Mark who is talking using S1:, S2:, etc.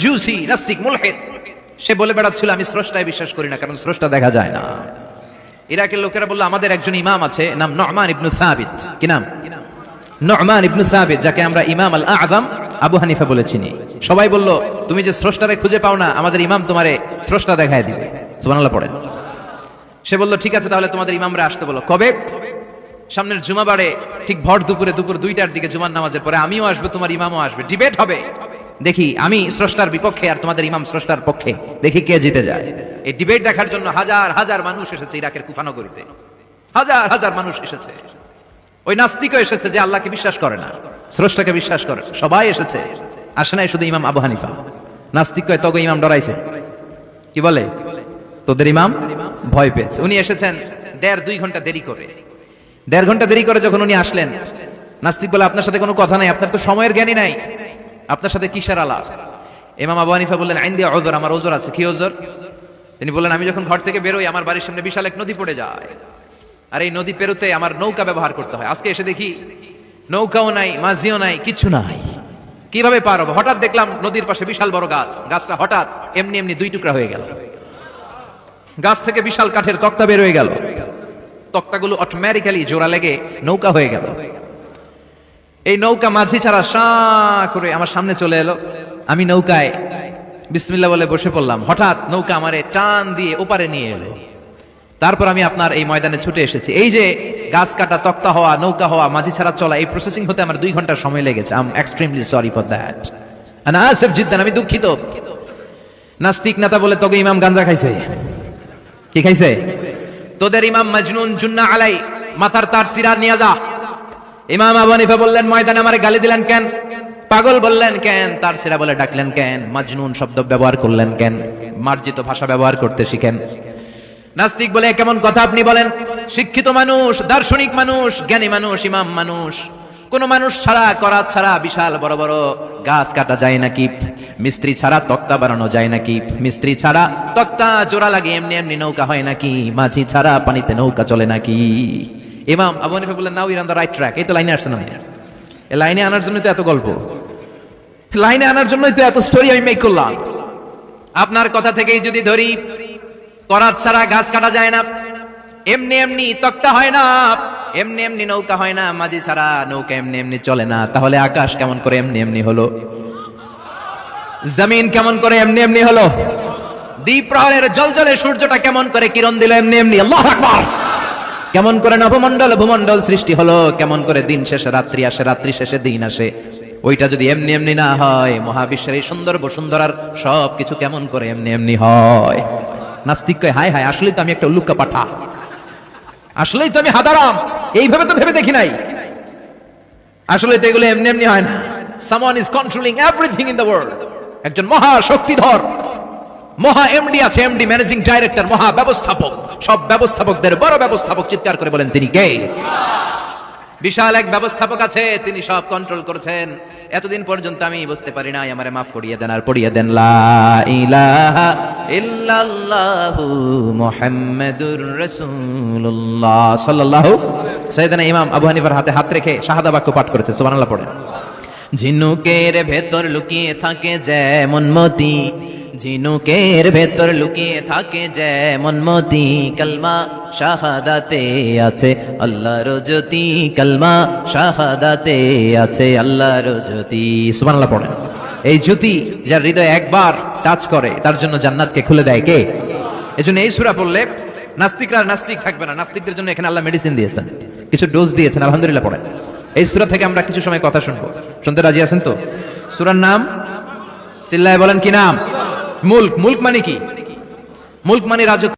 S1: মাজুসি নাস্তিক মুলহিদ সে বলে বেড়াচ্ছিল, আমি স্রষ্টায় বিশ্বাস করি না, কারণ স্রষ্টা দেখা যায় না। ইরাকের লোকেরা বলল, আমাদের একজন ইমাম আছে, নাম নমান ইবনু সাবিত। কি নাম? নমান ইবনু সাবিত, যাকে আমরা ইমাম আল আযম আবু হানিফা বলে চিনি। সবাই বলল, তুমি যে স্রষ্টারে খুঁজে পাও না, আমাদের ইমাম তোমারে স্রষ্টা দেখায় দিবে। সুবহানাল্লাহ পড়েন। সে বলল, ঠিক আছে, তাহলে তোমাদের ইমামরা আসতে বলো। কবে? সামনের জুমাবারে ঠিক ভর দুপুরে দুপুর দুইটার দিকে জুমার নামাজের পরে আমিও আসব, তোমার ইমামও আসবে। ডিবেট হবে। দেখি, আমি স্রষ্টার বিপক্ষে আর তোমাদের ইমাম স্রষ্টার পক্ষে। দেখি কে জিতে যায়। এই ডিবেট দেখার জন্য হাজার হাজার মানুষ এসেছে ইরাকের কুফানগরীতে। হাজার হাজার মানুষ এসেছে। ওই নাস্তিকও এসেছে যে আল্লাহকে বিশ্বাস করে না। স্রষ্টাকে বিশ্বাস করে। সবাই এসেছে। আসে নাই শুধু ইমাম আবু হানিফা। নাস্তিক কয় তবে ইমাম ডরাইছে। কি বলে? তোদের ইমাম ভয় পেয়েছে। উনি এসেছেন দেড় দুই ঘণ্টা দেরি করে। দেড় ঘণ্টা দেরি করে যখন উনি আসলেন, নাস্তিক বলে, আপনার সাথে কোনো কথা নাই। আপনার তো সময়ের জ্ঞানই নাই। আপনার সাথে কিসের আলাপ? ইমাম আবু হানিফা বললেন আইন দিয়ে ওজোর আমার ওজোর আছে। কি ওজোর তিনি বললেন, আমি যখন ঘর থেকে বেরোই, আমার বাড়ির সামনে বিশাল এক নদী পড়ে যায়। আর এই নদী পেরোতে আমার নৌকা ব্যবহার করতে হয়। আজকে এসে দেখি, নৌকাও নাই, মাঝিও নাই, কিচ্ছু নাই। কীভাবে পার হব? হঠাৎ দেখলাম নদীর পাশে বিশাল বড় গাছ। গাছটা হঠাৎ এমনি এমনি দুই টুকরা হয়ে গেল। গাছ থেকে বিশাল কাঠের তক্তা বের হয়ে গেল। তক্তাগুলো অটোমেটিক্যালি জোড়া লেগে নৌকা হয়ে গেল। এই নৌকা মাঝি ছাড়া সা করে আমার সামনে চলে এলো। আমি নৌকায় বিসমিল্লা বলে বসে পড়লাম। হঠাৎ নৌকা আমারে টান দিয়ে ওপারে নিয়ে এলো। তারপর আমি আপনার এই ময়দানে ছুটে এসেছি। এই যে গাছ কাটা, তক্তা হওয়া, নৌকা হওয়া, মাঝি ছাড়া চলা, এই প্রসেসিং হতে আমার দুই ঘণ্টা সময় লেগেছে। I'm extremely sorry for that Asif Zidan আমি দুঃখিত। নাস্তিক নেতা বলে তোকে ইমাম গাঞ্জা খাইছে। কি খাইছে? তোদের ইমাম মজনুন জুন্না আলাই, মাথার তার সিরা নিয়ে যা। ইমাম আবু হানিফা বললেন, ময়দানে আমার গালি দিলেন কেন? পাগল বললেন কেন? তার সিরা বলে ডাকলেন কেন? মজনুন শব্দ ব্যবহার করলেন কেন? মার্জিত ভাষা ব্যবহার করতে শিখেন। নাস্তিক বলে, কেমন কথা আপনি বলেন? শিক্ষিত মানুষ, দার্শনিক মানুষ, জ্ঞানী মানুষ, ইমাম মানুষ। কোন মানুষ ছাড়া করা ছাড়া বিশাল বড় বড় গাছ কাটা যায় নাকি মিস্ত্রি ছাড়া তক্তা বানানো যায় নাকি মিস্ত্রি ছাড়া তক্তা জোড়া লাগে, এমনি এমনি নৌকা হয় নাকি মাঝি ছাড়া পানিতে নৌকা চলে নাকি ইমাম আবু হানিফা বললেন, নাও ইরান দ্য রাইট ট্র্যাক এই তো লাইনে আসছেন আপনি। এই লাইনে আনার জন্য তো এত গল্প। লাইনে আনার জন্যই তো এত স্টোরি আমি মেক করলাম। আপনার কথা থেকেই যদি ধরি, করাত ছাড়া গাছ কাটা যায় না। এমনি এমনি তক্তা হয় না। এমনি এমনি নৌকা হয় না। মাঝি ছাড়া নৌকা এমনি এমনি চলে না। তাহলে আকাশ কেমন করে এমনি এমনি হলো? জমিন কেমন করে এমনি এমনি হলো? দ্বীপ প্রহরের জলজলে সূর্যটা কেমন করে কিরণ দিল এমনি এমনি? আল্লাহ আকবার! কেমন করে নবমণ্ডল ভূমণ্ডল সৃষ্টি হলো, কেমন করে দিন শেষে রাত্রি আসে, রাত্রি শেষে দিন আসে। ওইটা যদি এমনি এমনি না হয়, মহাবিশ্বের এই সুন্দর বসুন্ধরার সব কিছু কেমন করে এমনি এমনি হয়? নাস্তিক কয় হায় হায়, আসলেই তো আমি একটা উল্লুকা পাঠা। আসলেই তো আমি হাদারাম। এইভাবে তো ভেবে দেখি নাই। আসলে তো এগুলো এমনি এমনি হয় না। Someone is controlling everything in the world একজন মহা শক্তিধর মহা এমডি আছে এমডি ম্যানেজিং ডাইরেক্টর মহা ব্যবস্থাপক। সব ব্যবস্থাপকদের বড় ব্যবস্থাপক চিৎকার করে বলেন তিনি কে? বিশাল এক ব্যবস্থাপক আছে, তিনি সব কন্ট্রোল করছেন। এতদিন পর্যন্ত আমি বুঝতে পারি নাই, আমারে মাফ করিয়ে দেন আর পড়িয়ে দেন, লা ইলাহা ইল্লাল্লাহু মুহাম্মাদুর রাসূলুল্লাহ সাল্লাল্লাহু ইমাম আবু হানিফার হাতে হাত রেখে শাহাদা বাক্য পাঠ করেছে, সুবহানাল্লাহ পড়েন। ঝিনুকের ভেতর লুকিয়ে থাকে যেমন মতি ঝিনুকের ভেতর লুকিয়ে থাকে যেমন মতি কলমা, শাহাদাতে আছে আল্লাহর জ্যোতি কলমা, শাহাদাতে আছে আল্লাহর জ্যোতি সুবহানাল্লাহ পড়েন এই জ্যোতি যার হৃদয় একবার টাচ করে, তার জন্য জান্নাতকে খুলে দেয় কে? এজন্য এই সূরা পড়লে নাস্তিকরা নাস্তিক থাকবে না। নাস্তিকদের জন্য এখানে আল্লাহ মেডিসিন দিয়েছেন। কিছু ডোজ দিয়েছেন, আলহামদুলিল্লাহ পড়েন এই সূরা থেকে আমরা কিছু সময় কথা শুনব। শুনতে রাজি আছেন তো? সূরার নাম? চিল্লায় বলেন কি নাম? মুল্ক মুল্ক মানে কি? মুল্ক মানে রাজত্ব